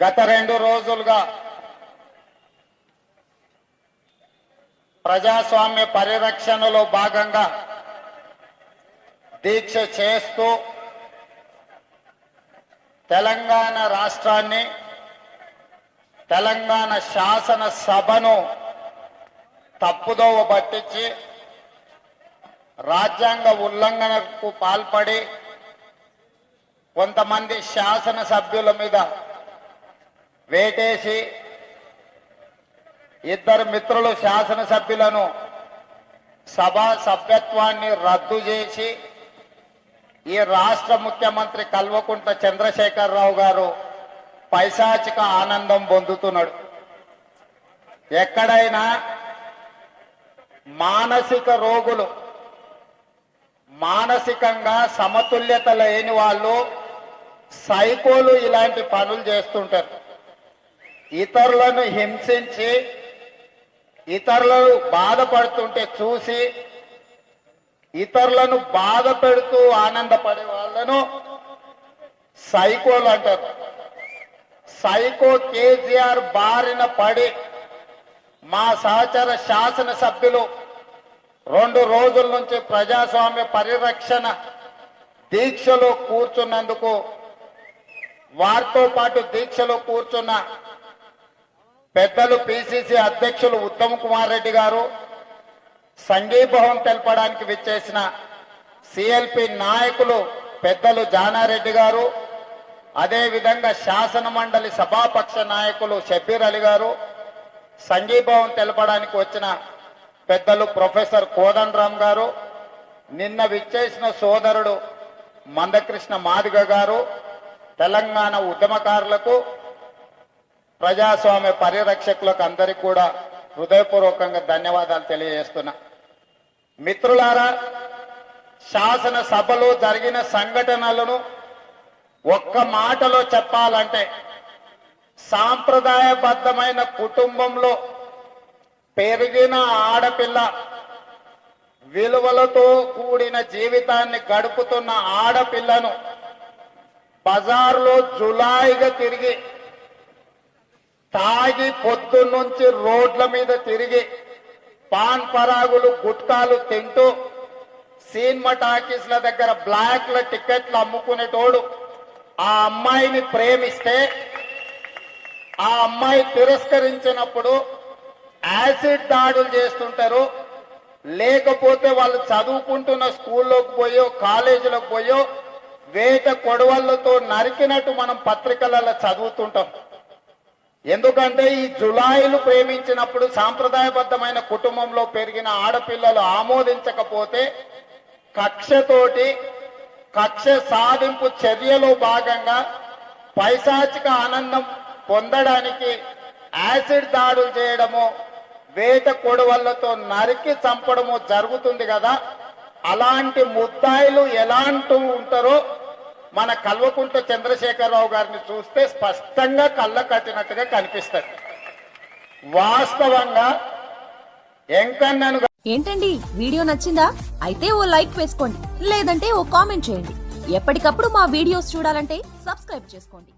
గత రెండు రోజులుగా ప్రజాస్వామ్య పరిరక్షణలో భాగంగా దీక్ష చేస్తూ తెలంగాణ రాష్ట్రాన్ని తెలంగాణ శాసన సభను తప్పుదోవ పట్టించి రాజ్యాంగ ఉల్లంఘనకు పాల్పడి కొంతమంది శాసన సభ్యుల మీద వేటేసి ఇద్దరు మిత్రులు శాసనసభ్యులను సభా సభ్యత్వాన్ని రద్దు చేసి ఈ రాష్ట్ర ముఖ్యమంత్రి కల్వకుంట్ల చంద్రశేఖరరావు గారు పైశాచిక ఆనందం పొందుతున్నాడు. ఎక్కడైనా మానసిక రోగులు మానసికంగా సమతుల్యత లేని వాళ్ళు సైకోలు ఇలాంటి పనులు చేస్తుంటారు. ఇతరులను హింసించి ఇతరులను బాధపడుతుంటే చూసి ఇతరులను బాధ పెడుతూ ఆనందపడే వాళ్ళను సైకోలు అంటారు. సైకో కేసీఆర్ బారిన పడి మా సహచర శాసన సభ్యులు రెండు రోజుల నుంచి ప్రజాస్వామ్య పరిరక్షణ దీక్షలో కూర్చున్నందుకు వారితో పాటు దీక్షలో కూర్చున్న పెద్దలు పిసిసి అధ్యక్షులు ఉత్తమ్ కుమార్ రెడ్డి గారు సంఘీభావం తెలపడానికి విచ్చేసిన సిఎల్పి నాయకులు పెద్దలు జానారెడ్డి గారు అదేవిధంగా శాసన మండలి సభాపక్ష నాయకులు షబీర్ అలీ గారు సంఘీభావం తెలపడానికి వచ్చిన పెద్దలు ప్రొఫెసర్ కోదండరామ్ గారు నిన్న విచ్చేసిన సోదరుడు మందకృష్ణ మాదిగ గారు తెలంగాణ ఉద్యమకారులకు ప్రజాస్వామ్య పరిరక్షకులకు అందరికీ కూడా హృదయపూర్వకంగా ధన్యవాదాలు తెలియజేస్తున్నా. మిత్రులారా శాసన సభలో జరిగిన సంఘటనలను ఒక్క మాటలో చెప్పాలంటే సాంప్రదాయబద్ధమైన కుటుంబంలో పెరిగిన ఆడపిల్ల విలువలతో కూడిన జీవితాన్ని గడుపుతున్న ఆడపిల్లను బజార్లో జులాయిగా తిరిగి తాగి పొద్దున్నుంచి రోడ్ల మీద తిరిగి పాన్ పరాగులు గుట్కాలు తింటూ సినిమా టాకీస్ల దగ్గర బ్లాక్ల టికెట్లు అమ్ముకునేటోడు ఆ అమ్మాయిని ప్రేమిస్తే ఆ అమ్మాయి తిరస్కరించినప్పుడు యాసిడ్ దాడులు చేస్తుంటారు. లేకపోతే వాళ్ళు చదువుకుంటున్న స్కూల్లోకి పోయో కాలేజీలోకి పోయో వేట కొడవళ్ళతో నరికినట్టు మనం పత్రికలలో చదువుతుంటాం. ఎందుకంటే ఈ జులాయిలు ప్రేమించినప్పుడు సాంప్రదాయబద్ధమైన కుటుంబంలో పెరిగిన ఆడపిల్లలు ఆమోదించకపోతే కక్షతోటి కక్ష సాధింపు చర్యలో భాగంగా పైశాచిక ఆనందం పొందడానికి యాసిడ్ దాడులు చేయడము వేట కొడవళ్ళతో నరికి చంపడము జరుగుతుంది కదా. అలాంటి ముద్దాయిలు ఎలాంటి ఉంటారో మన కల్వకుంట్ల చంద్రశేఖరరావు గారిని చూస్తే స్పష్టంగా కళ్ళ కట్టినట్టుగా కనిపిస్తుంది. వాస్తవంగా ఎంకన్నను ఏంటండి? వీడియో నచ్చిందా? అయితే ఓ లైక్ వేసుకోండి. లేదంటే ఓ కామెంట్ చేయండి. ఎప్పటికప్పుడు మా వీడియోస్ చూడాలంటే సబ్స్క్రైబ్ చేసుకోండి.